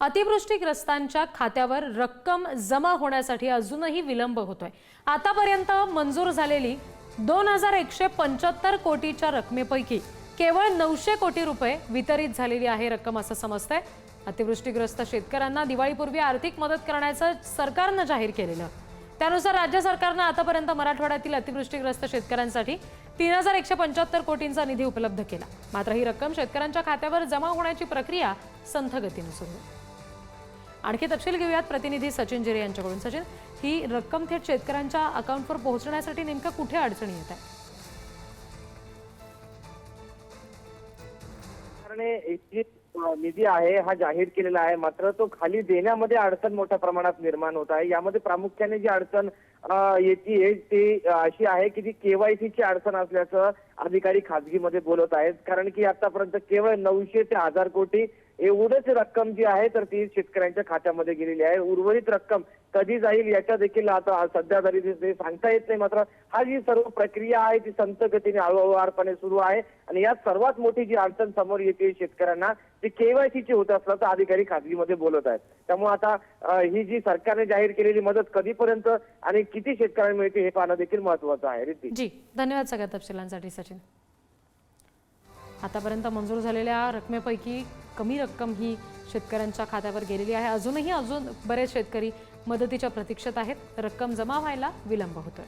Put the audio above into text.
अतिवृष्टीग्रस्तांच्या खात्यावर रक्कम जमा होण्यासाठी अजूनही विलंब होतोय. आतापर्यंत मंजूर झालेली दोन हजार एकशे पंच्याहत्तर कोटीच्या रकमेपैकी केवळ नऊशे कोटी रुपये वितरित झालेली आहे रक्कम असं समजतंय. अतिवृष्टीग्रस्त शेतकऱ्यांना दिवाळीपूर्वी आर्थिक मदत करण्याचं सरकारनं जाहीर केलेलं. त्यानुसार राज्य सरकारनं आतापर्यंत मराठवाड्यातील अतिवृष्टीग्रस्त शेतकऱ्यांसाठी तीन हजार एकशे पंच्याहत्तर कोटींचा निधी उपलब्ध केला. मात्र ही रक्कम शेतकऱ्यांच्या खात्यावर जमा होण्याची प्रक्रिया संथ सुरू आहे. आणखी तपशील घेऊयात. प्रतिनिधी सचिन जिरे यांच्याकडून. सचिन ही रक्कम थेट शेतकऱ्यांच्या अकाउंटवर पोहोचण्यासाठी नेमकं कुठे अडचणी येत आहे एक जी निधी आहे हा जाहीर केलेला आहे. मात्र तो खाली देण्यामध्ये अडचण मोठ्या प्रमाणात निर्माण होत आहे. यामध्ये प्रामुख्याने जी अडचण अ, येते ती अशी आहे की ती केवायसीची अडचण असल्याचं अधिकारी खाजगीमध्ये बोलत आहेत. कारण की आतापर्यंत केवळ नऊशे ते हजार कोटी एवढंच रक्कम जी आहे तर ती शेतकऱ्यांच्या खात्यामध्ये गेलेली आहे. उर्वरित रक्कम कधी जाईल याच्या देखील आता सध्या तरी सांगता येत नाही. मात्र हा जी सर्व प्रक्रिया आहे ती संत गतीने हळूहळूवारपणे सुरू आहे. आणि यात सर्वात मोठी जी अडचण समोर येते शेतकऱ्यांना ती केवायसीची होत असल्याचं अधिकारी खाजगीमध्ये बोलत आहेत. त्यामुळे आता ही जी सरकारने जाहीर केलेली मदत कधीपर्यंत आणि किती शेतकऱ्यांना मिळते हे पाहणं देखील महत्वाचं आहे रिद्धी. जी धन्यवाद सगळ्या तपशिलांसाठी सचिन. आतापर्यंत मंजूर झालेल्या रकमेपैकी कमी रक्कम ही शेतकऱ्यांच्या खात्यावर गेलेली आहे. अजूनही अजून बरेच शेतकरी मदतीच्या प्रतीक्षेत आहेत. रक्कम जमा व्हायला विलंब होतोय.